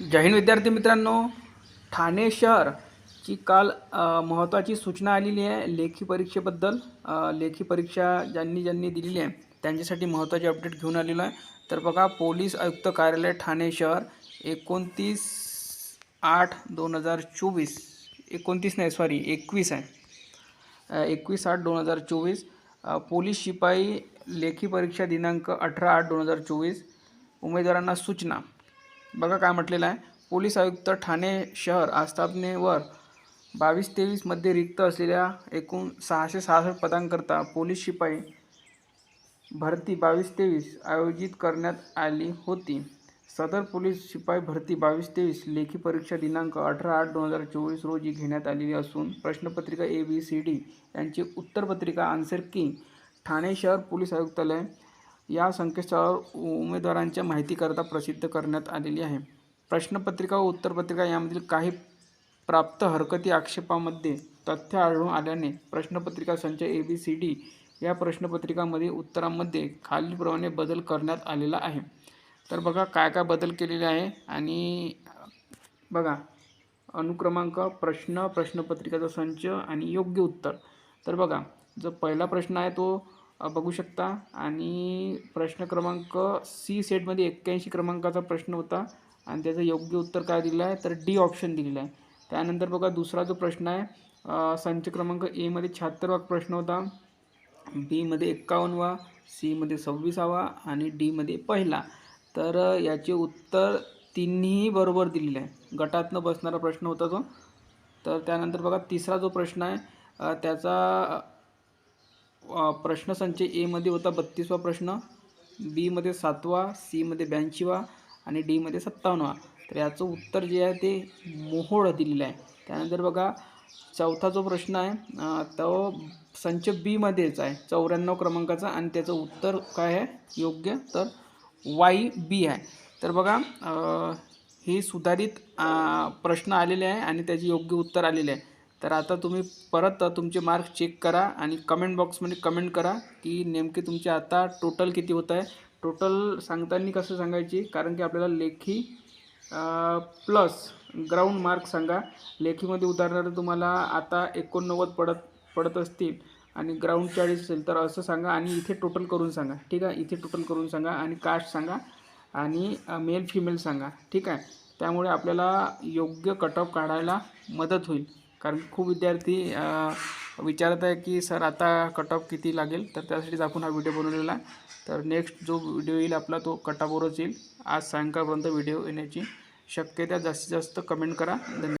जय हिंद विद्यार्थी मित्रांनो. ठाणे शहर ची काल महत्त्वाची सूचना आलेली आहे लेखी परीक्षेबद्दल. लेखी परीक्षा ज्यांनी ज्यांनी दिलेली आहे त्यांच्यासाठी महत्त्वाची अपडेट घेऊन आलेलो आहे. तर बघा पोलीस आयुक्त कार्यालय ठाणे शहर एकोणतीस आठ दोन हजार चोवीस एकोणतीस नाही सॉरी एकवीस आहे. एकवीस आठ दोन हजार चोवीस पोलीस शिपाई लेखी परीक्षा दिनांक अठरा आठ दोन हजार चोवीस उमेदवारांना सूचना. बघा काय म्हटलेलं आहे. पोलीस आयुक्त ठाणे शहर आस्थापनेवर बावीस तेवीसमध्ये रिक्त असलेल्या एकूण सहाशे सहासष्ट पदांकरता पोलीस शिपाई भरती बावीस तेवीस आयोजित करण्यात आली होती. सदर पोलीस शिपाई भरती बावीस तेवीस लेखी परीक्षा दिनांक अठरा आठ दोन हजार चोवीस रोजी घेण्यात आलेली असून प्रश्नपत्रिका ए बी सी डी यांची उत्तरपत्रिका आन्सर की ठाणे शहर पोलीस आयुक्तालय या संकेतस्थळावर उमेदवारांच्या माहितीकरता प्रसिद्ध करण्यात आलेली आहे. प्रश्नपत्रिका व उत्तरपत्रिका यामधील काही प्राप्त हरकती आक्षेपामध्ये तथ्य आढळून आल्याने प्रश्नपत्रिका संच ए बी सी डी या प्रश्नपत्रिकामध्ये उत्तरांमध्ये खालीलप्रमाणे बदल करण्यात आलेला आहे. तर बघा काय काय बदल केलेले आहे आणि बघा अनुक्रमांक प्रश्न प्रश्नपत्रिकाचा संच आणि योग्य उत्तर. तर बघा जो पहिला प्रश्न आहे तो बघू शकता. आणि प्रश्न क्रमांक सी सेटमध्ये एक्क्याऐंशी क्रमांकाचा प्रश्न होता. आणि त्याचं योग्य उत्तर काय दिलं आहे? तर डी ऑप्शन दिलेलं आहे. त्यानंतर बघा दुसरा जो प्रश्न आहे संच क्रमांक एमध्ये शहात्तरवा प्रश्न होता. बीमध्ये एक्कावन्नवा सीमध्ये सव्वीसावा आणि डीमध्ये पहिला. तर याचे उत्तर तिन्ही बरोबर दिलेलं आहे. गटातनं बसणारा प्रश्न होता तो. तर त्यानंतर बघा तिसरा जो प्रश्न आहे त्याचा प्रश्नसंच एमध्ये होता बत्तीसवा प्रश्न बीमध्ये सातवा सीमध्ये ब्याऐंशीवा आणि डीमध्ये सत्तावन्नवा. तर याचं उत्तर जे आहे ते मोहोळ दिलेलं आहे. त्यानंतर बघा चौथा जो प्रश्न आहे तो संच बीमध्येच आहे चौऱ्याण्णव क्रमांकाचा आणि त्याचं उत्तर काय आहे? योग्य तर वाई बी आहे. तर बघा हे सुधारित प्रश्न आलेले आहे आणि त्याचे योग्य उत्तर आलेले आहे. तर आता तुम्ही परत तुमचे मार्क्स चेक करा आणि कमेंट बॉक्समध्ये कमेंट करा की नेमके तुमचे आता टोटल किती होत आहे. टोटल सांगताना कसं सांगायची? कारण की आपल्याला लेखी प्लस ग्राउंड मार्क सांगा. लेखीमध्ये उदाहरणार्थ तुम्हाला आता एकोणनव्वद पडत पडत असतील आणि ग्राउंड चाळीस असेल तर असं सांगा आणि इथे टोटल करून सांगा. ठीक आहे? इथे टोटल करून सांगा आणि कास्ट सांगा आणि मेल फिमेल सांगा. ठीक आहे? त्यामुळे आपल्याला योग्य कट ऑफ काढायला मदत होईल. कारण खूप विद्यार्थी विचारत आहे की सर आता कट ऑफ किती लागेल? तर त्यासाठीच आपण हा व्हिडिओ बनवलेला आहे. तर नेक्स्ट जो व्हिडिओ येईल आपला तो कट ऑफवरच येईल. आज सायंकाळपर्यंत व्हिडिओ येण्याची शक्यता जास्तीत जास्त कमेंट करा. धन्यवाद.